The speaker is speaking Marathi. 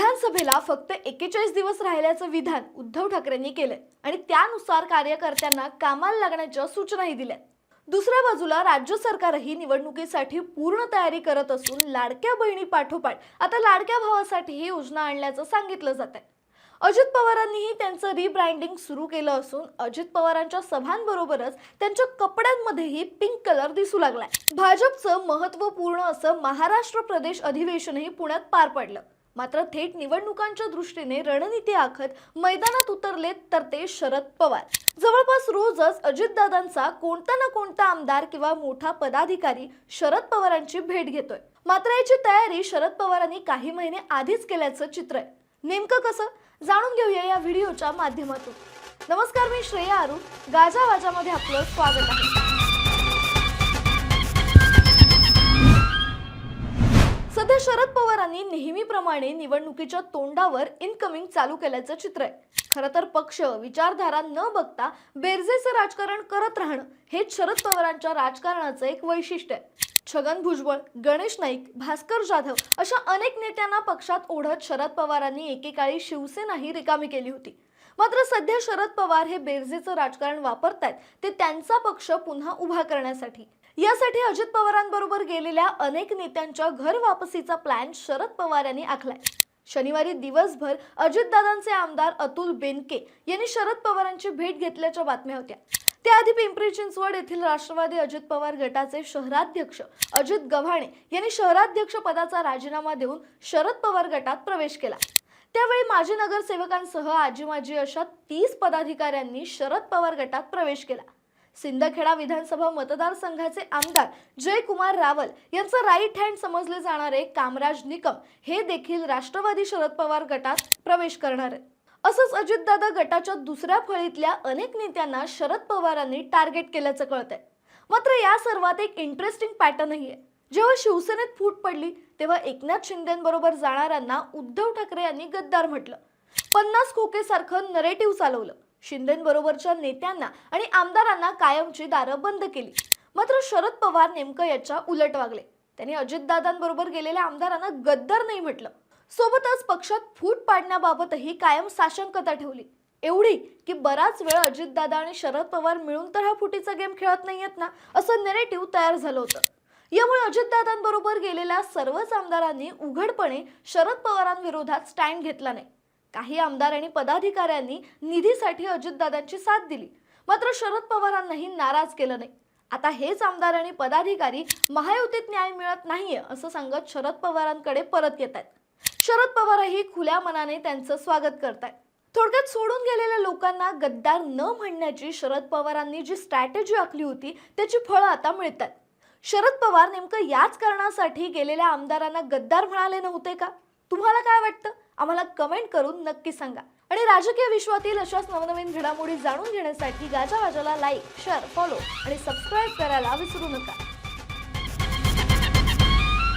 विधानसभेला फक्त एकेचाळीस दिवस राहिल्याचं विधान उद्धव ठाकरेंनी केलंय. आणि त्यानुसार कार्यकर्त्यांना कामाला लागण्याच्या सूचनाही दिल्या दुसऱ्या बाजूला राज्य सरकारही निवडणुकीसाठी पूर्ण तयारी करत असून लाडक्या बहिणी पाठोपाठ आता लाडक्या भावासाठीही योजना आणल्याचं सांगितलं जात आहे. अजित पवारांनीही त्यांचं रिब्रँडिंग सुरू केलं असून अजित पवारांच्या सभांबरोबरच त्यांच्या कपड्यांमध्येही पिंक कलर दिसू लागलाय. भाजपचं महत्त्वपूर्ण असं महाराष्ट्र प्रदेश अधिवेशनही पुण्यात पार पडलं. मात्र थेट निवडणुकांच्या दृष्टीने रणनीती आखत मैदानात उतरले तर ते शरद पवार. जवळपास रोजच अजितदादांचा कोणता ना कोणता आमदार किंवा मोठा पदाधिकारी शरद पवारांची भेट घेतोय. मात्र याची तयारी शरद पवारांनी काही महिने आधीच केल्याचं चित्र आहे. नेमकं कसं? जाणून घेऊया या व्हिडिओच्या माध्यमातून. नमस्कार मी श्रेया अरुण. गाजा वाजामध्ये आपलं स्वागत आहे. सध्या शरद पवारांनी नेहमीप्रमाणे निवडणुकीच्या तोंडावर इनकमिंग चालू केल्याचं चित्र आहे. खरं तर पक्ष विचारधारा न बघता बेरजेचं राजकारण करत राहणं हे शरद पवारांच्या राजकारणाचं एक वैशिष्ट्य आहे. छगन भुजबळ गणेश नाईक भास्कर जाधव अशा अनेक नेत्यांना पक्षात ओढत शरद पवारांनी एकेकाळी शिवसेनाही रिकामी केली होती. मात्र सध्या शरद पवार हे बेरजेचं राजकारण वापरतायत ते त्यांचा पक्ष पुन्हा उभा करण्यासाठी. यासाठी अजित पवारांबरोबर गेलेल्या अनेक नेत्यांच्या घर वापसीचा प्लॅन शरद पवार यांनी आखलाय. शनिवारी दिवसभर अजितदादांचे आमदार अतुल बेनके यांनी शरद पवारांची भेट घेतल्याच्या बातम्या होत्या. त्याआधी पिंपरी चिंचवड येथील राष्ट्रवादी अजित पवार गटाचे शहराध्यक्ष अजित गव्हाणे यांनी शहराध्यक्ष पदाचा राजीनामा देऊन शरद पवार गटात प्रवेश केला. त्यावेळी माजी नगरसेवकांसह आजी माजी अशा तीस पदाधिकाऱ्यांनी शरद पवार गटात प्रवेश केला. सिंदखेडा विधानसभा मतदारसंघाचे आमदार जयकुमार रावल यांचं राईट हँड समजले जाणारे कामराज निकम हे देखील राष्ट्रवादी शरद पवार गटात प्रवेश करणार आहेत. असंच अजितदादा गटाच्या दुसऱ्या फळीतल्या अनेक नेत्यांना शरद पवारांनी टार्गेट केल्याचं कळतंय. मात्र या सर्वात एक इंटरेस्टिंग पॅटर्नही आहे. जेव्हा शिवसेनेत फूट पडली तेव्हा एकनाथ शिंदेबरोबर जाणाऱ्यांना उद्धव ठाकरे यांनी गद्दार म्हटलं. पन्नास खोकेसारखं नरेटिव्ह चालवलं. शिंदेबरोबरच्या नेत्यांना आणि आमदारांना कायमची दारं बंद केली. मात्र शरद पवार नेमकं याच्या उलट वागले. त्यांनी अजितदादांबरोबर गेलेल्या आमदारांना गद्दार नाही म्हटलं. सोबतच पक्षात फूट पाडण्याबाबतही कायम साशंकता ठेवली. एवढी की बराच वेळ अजितदादा आणि शरद पवार मिळून तर हा फुटीचा गेम खेळत नाहीयेत ना असं नेरेटिव्ह तयार झालं होतं. यामुळे अजितदादांबरोबर गेलेल्या सर्वच आमदारांनी उघडपणे शरद पवारांविरोधात स्टँड घेतला नाही. काही आमदार आणि पदाधिकाऱ्यांनी निधीसाठी अजितदादांची साथ दिली. मात्र शरद पवारांनाही नाराज केलं नाही. आता हेच आमदार आणि पदाधिकारी महायुतीत न्याय मिळत नाहीये असं सांगत शरद पवारांकडे परत येत आहेत शरद पवारही खुल्या मनाने त्यांचं स्वागत करतायत. थोडक्यात सोडून गेलेल्या लोकांना गद्दार न म्हणण्याची शरद पवारांनी जी स्ट्रॅटेजी आखली होती त्याची फळं आता मिळतात शरद पवार नेमकं याच कारणासाठी गेलेल्या आमदारांना गद्दार म्हणाले नव्हते का? तुम्हाला काय वाटतं? आम्हाला कमेंट करून नक्की सांगा. आणि राजकीय विश्वातील अशाच नवनवीन घडामोडी जाणून घेण्यासाठी गाजावाजाला लाईक शेअर फॉलो आणि सबस्क्राईब करायला विसरू नका.